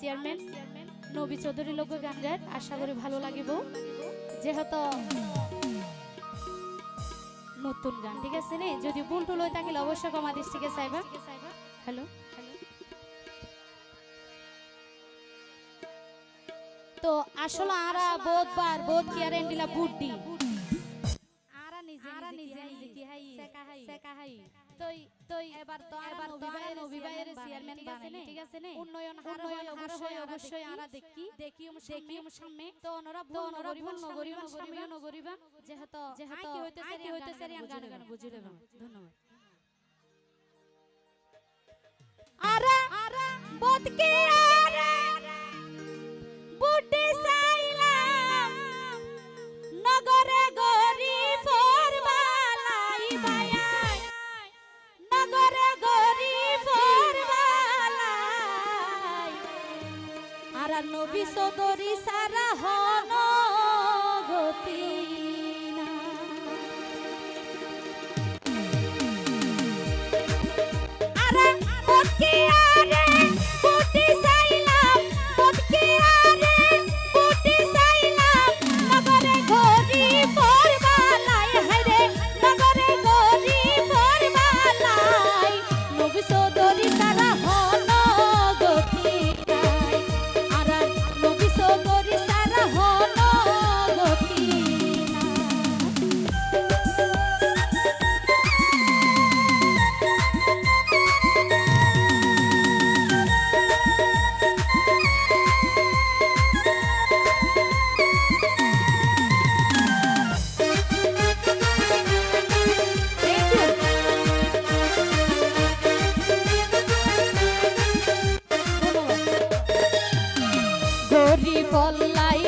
Chairman নবী চৌধুরী লোক গান গায় আশা করি ভালো লাগিব। যেহেতু নতুন গান, ঠিক আছে নে? যদি ভুল টুল হয়ে থাকিলে অবশ্যই কমা দৃষ্টিকে চাইবা। হ্যালো? তো আসলে আরা বোধবার, বোধ কি আর এন্ডিলা বুড্ডি? এবার নবী ভাইয়ের চেয়ারম্যান বানাই ঠিক আছে নে উন্নয়ন হার হয় অবশ্যই অবশ্যই আরা দেখি। দেখি। দেখি সামনে। তো ওনরা তো ওনরা ভুল নগরিবা সামনে নগরিবা যেহেতু যেহেতু হইতেছে কি হইতেছে আর গান গান বুঝি ধন্যবাদ। আরা আরা সাইলাম নগরে গরি ফরবালাই বায়াই নবী সদরি সারা হন গতি। গরি কল্লাই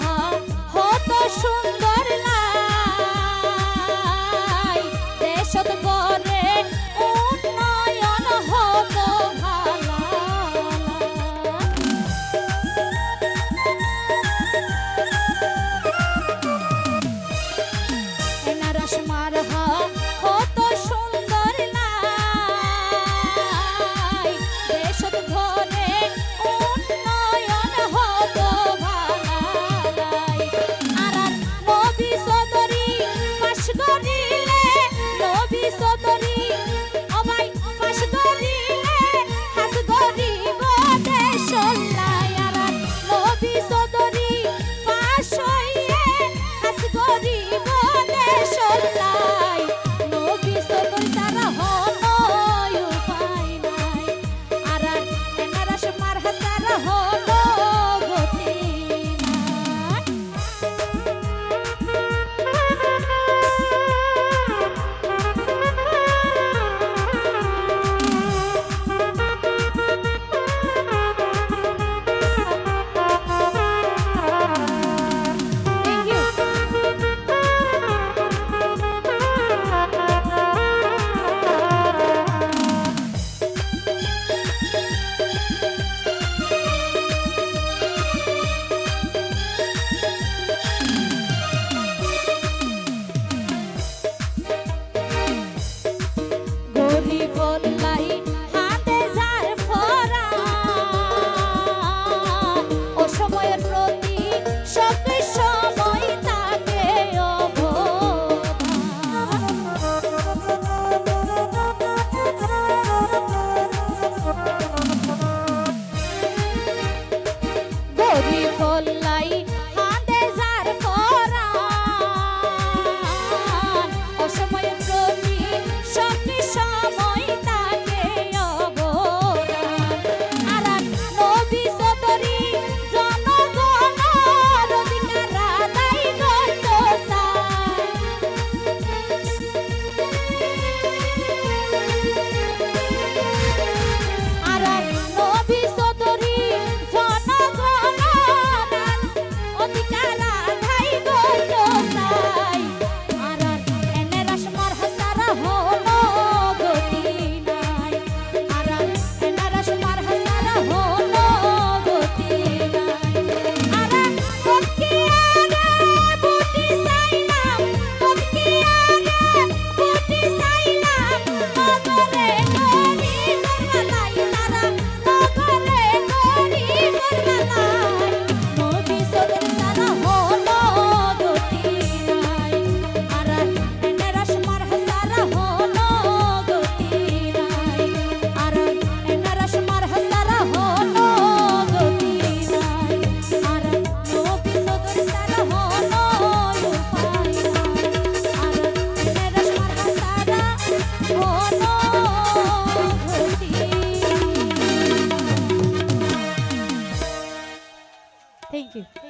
হাত হত সুন্দর Thank you.